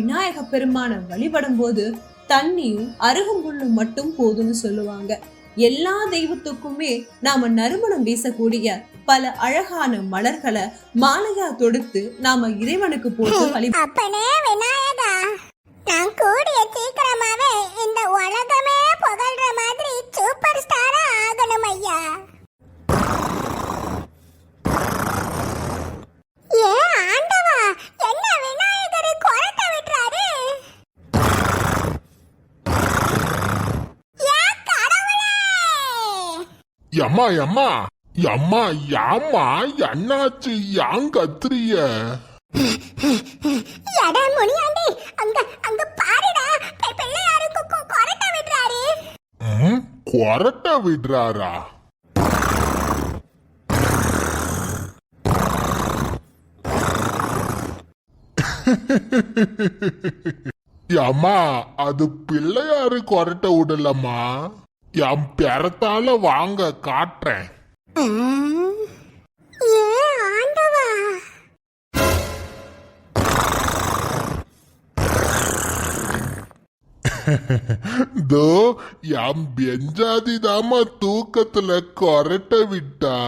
விநாயக பெருமானை வழிபடும் போது தண்ணியும் அருகம்புல்லும் மட்டும் போதும்னு சொல்லுவாங்க. எல்லா தெய்வத்துக்குமே நாம நறுமணம் வீசக்கூடிய பல அழகான மலர்களை மாலையா தொடுத்து நாம இறைவனுக்கு போட்டு வழி அப்பனே விநாயகா நான் கூடிய சீக்கிரமாவே இந்த உலகமே புகழ்ற மாதிரி சூப்பர் ஸ்டாரா ஆகணும் ஐயா ஏ ஆண்டவா என்ன விநாயகர் கொரட்ட விட்டுறாரு ஏ கடவுளே எம்மா எம்மா எம்மா யாம்மா என்னாச்சு யாங் கத்துறிய எடா முனியாண்டி அங்க அங்க பாருடா கொரட்ட விடுறாரு. ம், கொரட்ட விடுறாரா? அம்மா அது பிள்ளையாரு கொரட்ட விடலம்மா. என் பெறத்தால வாங்க காட்டுறேன். தோ என் பெஞ்சாதி தாமா தூக்கத்துல கொரட்ட விட்டா.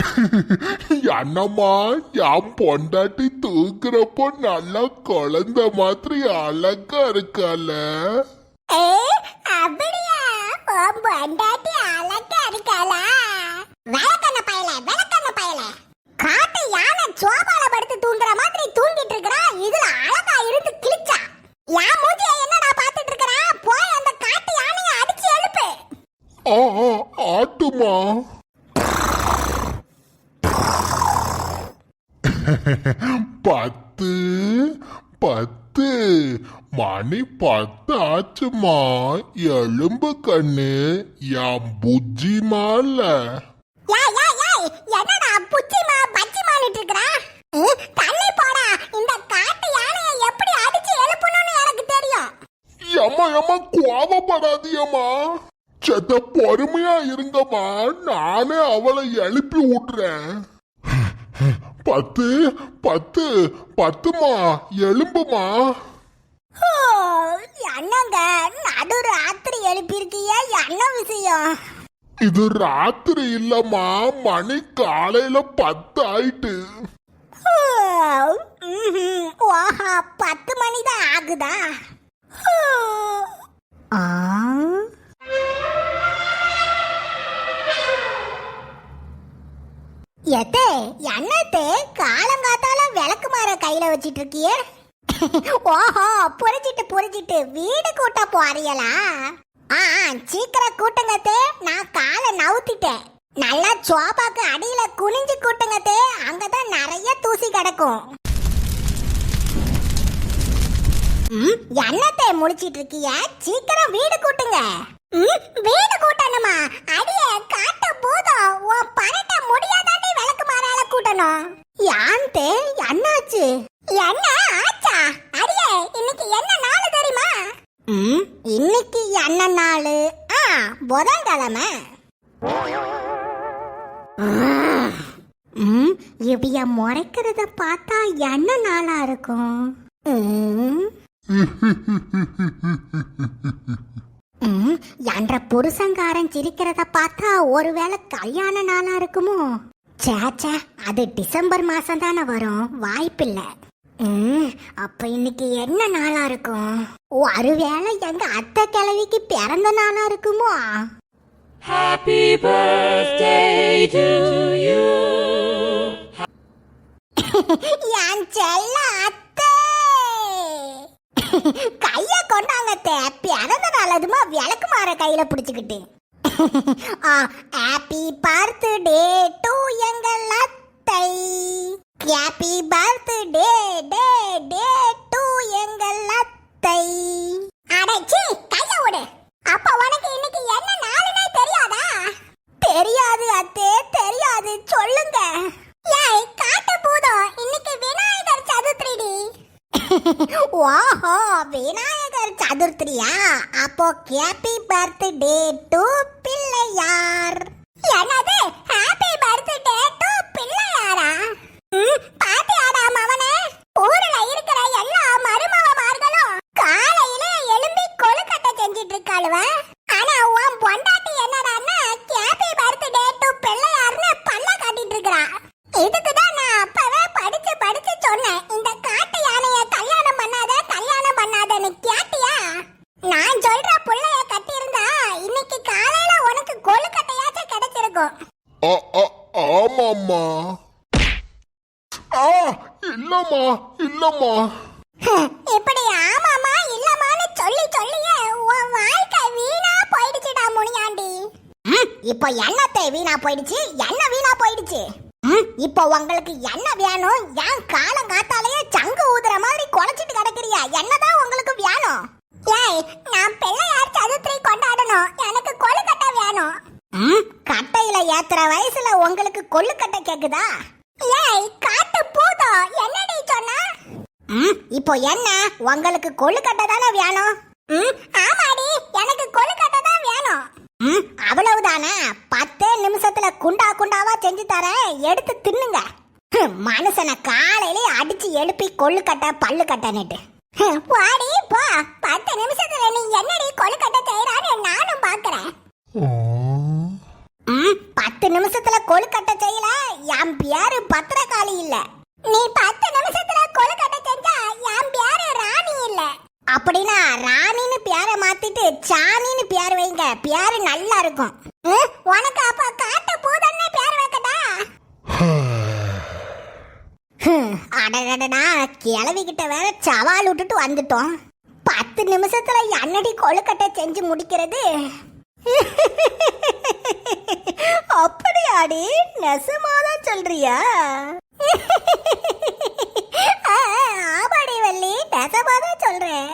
என்னம்மா என் பொண்டாட்டி தூக்குறப்போ நல்லா குழந்தை மாதிரி அழகா இருக்கால உன் பொண்டாட்டி அழகா இருக்காளா? விளக்கண்ண பயல விளக்கண்ண பயல. காட்டு யானை சோபால படுத்து தூங்குற மாதிரி தூங்கிட்டு இருக்கறா. இதுல அழகா இருந்து கிழிச்சா. என் மூஞ்சிய என்னடா பாத்துட்டு இருக்கறா? போய் அந்த காட்டு யானைய அடிச்சு எழுப்பு. ஆட்டுமா? பத்து பத்து. மணி பத்து ஆச்சுமா. எலும்பு கண்ணு என் புஜ்ஜி மால. ஏய் ஏய் ஏய் என்னடா புச்சிமா பச்சிமானிட்டு இருக்கறா? தள்ளி போடா. இந்த காட்டு யானைய எப்படி அடிச்சு எழுப்பணும்னு எனக்கு தெரியும். ஏம்மா ஏம்மா கோவப்படாதியம்மா. செத்த பொறுமையா இருங்கம்மா. நானே அவளை எழுப்பி விடுறேன் பத்து பத்து பத்துமா? எலும்புமா என்னங்க நடு ராத்திரி எழுப்பியிருக்கிய என்ன விஷயம்? இது ராத்திரி இல்லம்மா மணி காலையில பத்து ஆயிட்டு. பத்து மணி தான் ஆகுதா? கையில வச்சிட்டு இருக்கியே ஓஹோ புரிஞ்சிட்டு புரிஞ்சிட்டு. வீடு கூட்ட போறியலா? ஆ சீக்கிரம் கூட்டுங்கத்தே நான் காலை நவுத்திட்டேன். நல்லா சோபாக்கு அடியில குனிஞ்சு கூட்டங்கத்தே அங்கதான் நிறைய தூசி கிடக்கும். ம், என்னத்தே முடிச்சிட்டு இருக்கிய சீக்கிரம் வீடு கூட்டுங்க. ம், வீடு கூட்டணுமா? அடிய காட்ட போதும். உன் பரட்ட முடியாதாண்டி விளக்கு மாறால கூட்டணும். யான்தே என்னாச்சு? என்ன ஆச்சா? அடியே இன்னைக்கு என்ன நாள் தெரியுமா? ம்? இன்னைக்கு என்ன நாள்? ஆ புதன்கிழமை ம்? இவைய முறைக்கிறத பார்த்தா என்ன நாளா இருக்கும்? என்ற புருஷங்காரன் சிரிக்கிறத பார்த்தா ஒருவேளை கல்யாண நாளா இருக்குமோ? சேச்சே அது டிசம்பர் மாசம் தானே வரும். வாய்ப்பில்லை. ம், அப்ப இன்னைக்கு என்ன நாளா இருக்கும்? ஒருவேளை எங்க அத்தை கிழவிக்கு பிறந்த நாளா இருக்குமோ? You. என் செல்ல அத்தை! கைய கொண்டாங்க. பிறந்த நாள் அதுமா விளக்கு மாற கையில பிடிச்சுக்கிட்டு. ஹாப்பி பர்த்டே டு எங்கள் அத்தை. Happy birthday day day to எங்கள் அத்தை அடச்சி கைய விடு அப்ப உனக்கு இன்னைக்கு என்ன நாளுனே தெரியாதா தெரியாது அத்தே தெரியாது சொல்லுங்க ஏய் காட்டு பூதம் இன்னைக்கு விநாயகர் சதுர்த்திடி ஓஹோ விநாயகர் சதுர்த்தியா அப்போ ஹாப்பி பர்த்டே டு பிள்ளையா? நான் சொல்ற புள்ளைய கட்டி இருந்தா இன்னைக்கு காலையில உனக்கு கொழுக்கட்டையாச்சும் கிடைச்சிருக்கும். ஆமாம்மா. ஆ இல்லம்மா இல்லம்மா. இப்படி ஆமாமா இல்லமான்னு சொல்லி சொல்லியே உன் வாழ்க்கை வீணா போயிடுச்சுடா முனியாண்டி. இப்போ எண்ணத்தை வீணா போயிடுச்சு? எண்ணெய் வீணா போயிடுச்சு? இப்போ உங்களுக்கு என்ன வேணும்? என் காலம் காத்தாலேயே உங்களுக்கு கொழுக்கட்டை தானே வேணும்? ம், ஆமாடி. எனக்கு கொழுக்கட்டை தான் வேணும். ம், அவ்வளவுதானே? பத்தே நிமிஷத்துல குண்டா குண்டாவா செஞ்சு தரேன். எடுத்து தின்னுங்க. மனுஷனை காலையிலே அடிச்சு எழுப்பி கொழுக்கட்டை பல்லு கட்டன்னுட்டு. வாடி போ. பத்து நிமிஷத்துல நீ என்னடி கொழுக்கட்டை செய்யறான்னு நானும் பாக்குறேன். ம், பத்து நிமிஷத்துல கொழுக்கட்டை செய்யல. என் பேரு பத்திரகாளி இல்ல. நீ பத்து நிமிஷத்துல கொழுக்கட்டை செஞ்சா என் பேரு ராணி இல்ல. அப்படின்னா ராணின்னு பியார மாத்திட்டு சாணின்னு பியார் வைங்க. பியார் நல்லா இருக்கும். உனக்கு அப்ப காட்ட பூதன்னு பியார் வைக்கடா ஹம், அடடடடா கிளவிக்கிட்ட வேற சவால் விட்டுட்டு வந்துட்டோம். பத்து நிமிஷத்துல என்னடி கொழுக்கட்டை செஞ்சு முடிக்கிறது? அப்படியாடி நெசமாதான் சொல்றியா? ஆ, ஆமாடி வள்ளி நெசமாதான் சொல்றேன்.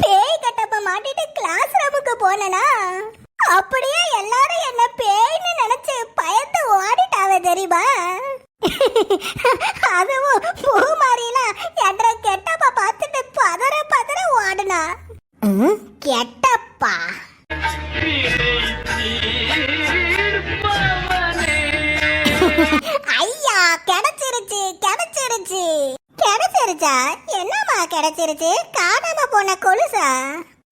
பேய் கட்டப்ப மாட்டிட்டு கிளாஸ் ரூமுக்கு போனனா அப்படியே எல்லாரும் என்ன பேய்னு நினைச்சு பயந்து ஓடிட்டாவ தெரியுமா? அதுவும் பூமாரிலாம் என்ற கெட்டப்ப பார்த்துட்டு பதற பதற ஓடுனா. கெட்டப்பா. ஐயா கிடைச்சிருச்சு கிடைச்சிருச்சு. கிடைச்சிருச்சா என்னம்மா கிடைச்சிருச்சு? காணாம போன கொலுசா?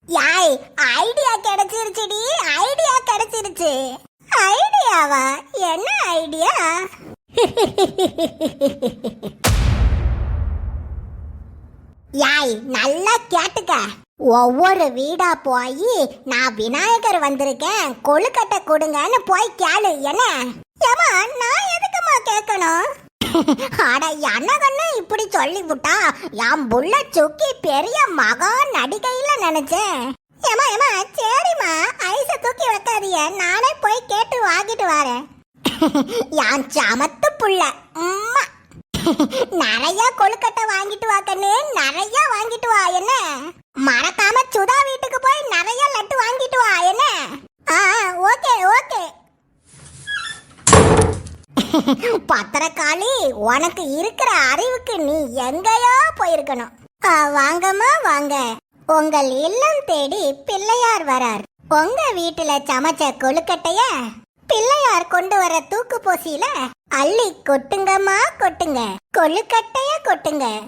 யாய் ஐடியா கிடைச்சிருச்சுடி ஐடியா கிடைச்சிருச்சு. ஐடியாவா என்ன ஐடியா யாய் நல்லா கேட்டுக்க. ஒவ்வொரு வீடா போய் நான் விநாயகர் வந்திருக்கேன். கொழுக்கட்டை கொடுங்கன்னு போய் கேளு என்ன? ஏமா நான் எதுக்குமா கேட்கணும் அட என்னகன்னு இப்படி சொல்லி விட்டா என் புள்ள சுக்கி பெரிய மகா நடிகையில நினைச்சேன். ஏமா ஏமா சரிம்மா. ஐச தூக்கி வைக்காதீங்க. நானே போய் கேட்டு வாங்கிட்டு வரேன். என் சமத்து புள்ள. உம்மா. நிறைய கொழுக்கட்டை வாங்கிட்டு வாக்கன்னு நிறைய வாங்கிட்டு வா என்ன? மறக்காம சுதா வீட்டுக்கு போய் நிறைய லட்டு வாங்கிட்டு வா என்ன ஆ ஓகே ஓகே பத்திரக்காளி உனக்கு இருக்கிற அறிவுக்கு நீ எங்கேயோ போயிருக்கணும். ஆ, வாங்கம்மா வாங்க. உங்கள் இல்லம் தேடி பிள்ளையார் வரார். உங்க வீட்டுல சமைச்ச கொழுக்கட்டைய பிள்ளையார் கொண்டு வர தூக்கு போசியில அள்ளி கொட்டுங்கம்மா கொட்டுங்க. கொழுக்கட்டைய கொட்டுங்க.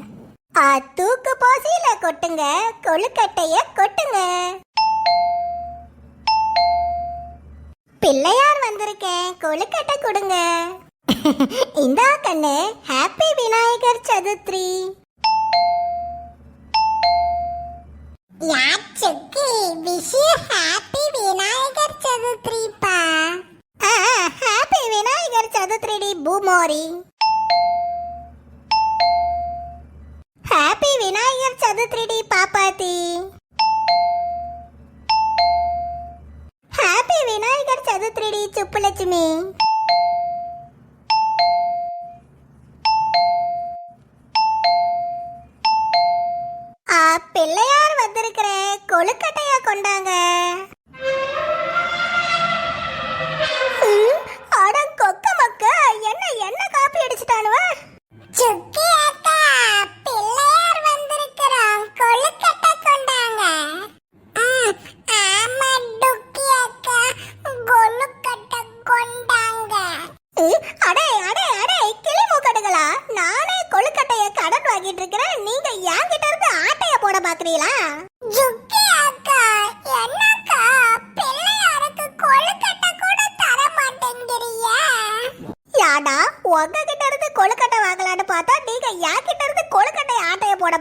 ஆ, தூக்கு போசியில கொட்டுங்க கொழுக்கட்டைய கொட்டுங்க. பிள்ளையார் வந்திருக்கேன் கொழுக்கட்டை கொடுங்க. இந்தா கண்ணு ஹாப்பி விநாயகர் சதுர்த்தி யாச்சுக்கு விஷ் ஹாப்பி விநாயகர் சதுர்த்திப்பா ஹாப்பி விநாயகர் சதுர்த்தி பூமோரி ஹாப்பி விநாயகர் சதுர்த்தி பாப்பாத்தி ஹாப்பி விநாயகர் சதுர்த்தி சுப்புலட்சுமி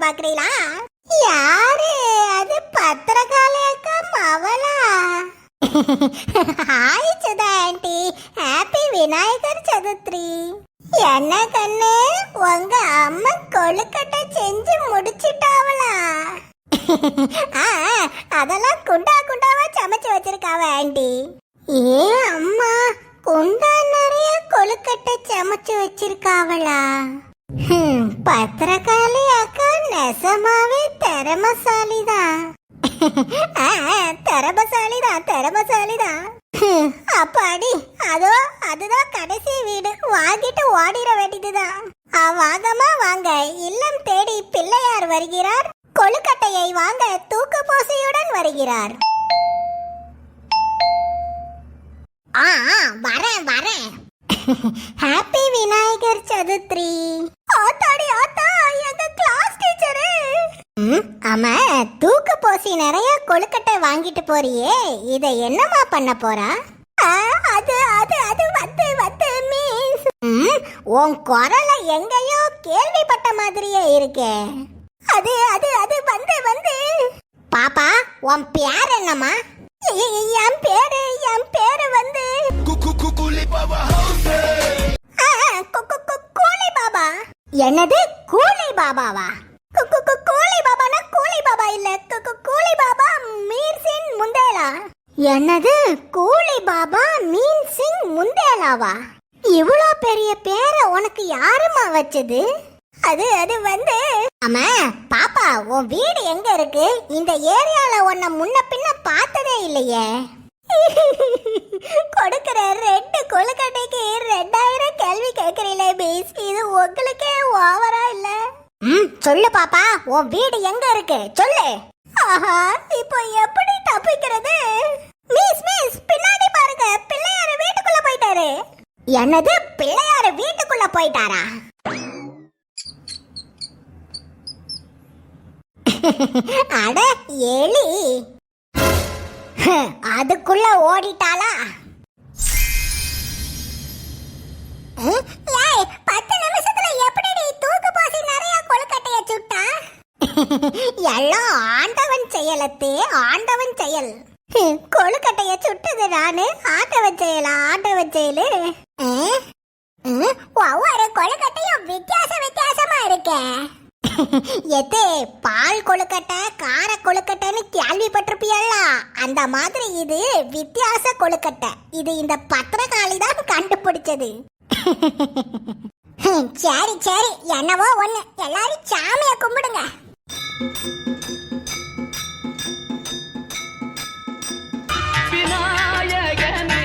பாக்குறீங்களா? யாரு? அது பத்திரகாளியக்கா மவளா hi Sudha aunty happy Vinayagar Chaturthi. என்ன கண்ணு? உங்க அம்மா கொழுக்கட்டை செஞ்சு முடிச்சிட்டாவளா? அதெல்லாம் குண்டா குண்டாவா சமைச்சு வச்சிருக்காவ ஆண்டி ஏ அம்மா குண்டா நிறைய கொழுக்கட்டை சமைச்சு வச்சிருக்காவளா? பத்திரக்காளி பத்திரகாளி அக்கா நெசமாவே திறமசாலிதான் ஆ, திறமசாலிதான் திறமசாலிதான் ஹம், அப்பாடி அதோ அதுதான் கடைசி வீடு வாங்கிட்டு ஓடிட வேண்டியதுதான் வாங்கம்மா வாங்க இல்லம் தேடி பிள்ளையார் வருகிறார் கொழுக்கட்டையை வாங்க தூக்க போசையுடன் வருகிறார் ஆ ஆ, வரேன் வரேன் ஹாப்பி விநாயகர் சதுர்த்தி ஆத்தாடி ஆத்தா எங்க கிளாஸ் டீச்சரு ஆமா தூக்கு போசி நிறைய கொழுக்கட்டை வாங்கிட்டு போறியே. இத என்னமா பண்ண போறா? அது அது அது வந்து வந்து மீன்ஸ் உன் குரல எங்கேயோ கேள்விப்பட்ட மாதிரியே இருக்கே. அது அது அது வந்து வந்து. பாப்பா உன் பேர் என்னம்மா? என் பேரு என் பேரு வந்து என்னது? கூலி பாபாவா? கு- கூலி பாபானா? கூலி பாபா இல்ல. கூலி பாபா மீர் சிங் முந்தேலா. என்னது? கூலி பாபா மீன் சிங் முந்தேலாவா? இவ்வளோ பெரிய பேரை உனக்கு யாருமா வச்சது? அது அது வந்து ஆமா பாப்பா உன் வீடு எங்க இருக்கு? இந்த ஏரியால உன்னை முன்ன பின்ன பார்த்ததே இல்லையே. கொடுக்கிற ரெண்டு கொழுக்கட்டைக்கு ரெண்டாயிரம் கேள்வி கேட்கறீங்களே பேஸ். இது உங்களுக்கே ஓவரா இல்ல? ம் சொல்லு பாப்பா. உன் வீடு எங்க இருக்கு? சொல்லு. ஆஹா இப்போ எப்படி தப்பிக்கிறது? மிஸ் மிஸ் பின்னாடி பாருங்க. பிள்ளையார வீட்டுக்குள்ள போயிட்டாரு. என்னது? பிள்ளையார வீட்டுக்குள்ள போயிட்டாரா? அட எலி. அதுக்குள்ள ஓடிட்டாளா? ஹம், ஏய், பத்து நிமிஷத்துல எப்படி நீ தூக்கு போசி நிறைய கொழுக்கட்டைய சுட்டா? எல்லாம் ஆண்டவன் செயலத்தே ஆண்டவன் செயல். கொழுக்கட்டைய சுட்டது நானு ஆண்டவன் செயலா ஆண்டவன் செயலு? ஒவ்வொரு கொழுக்கட்டையும் வித்தியாச வித்தியாசமா இருக்கேன் எது பால் கொழுக்கட்டை கார கொழுக்கட்டைன்னு கேள்விப்பட்டிருப்பியல்ல. அந்த மாதிரி இது வித்தியாச கொழுக்கட்டை. இது இந்த பத்திரகாளி தான் கண்டுபிடிச்சது. சரி சரி. என்னவோ ஒண்ணு. எல்லாரும் சாமியை கும்பிடுங்க. விநாயகனே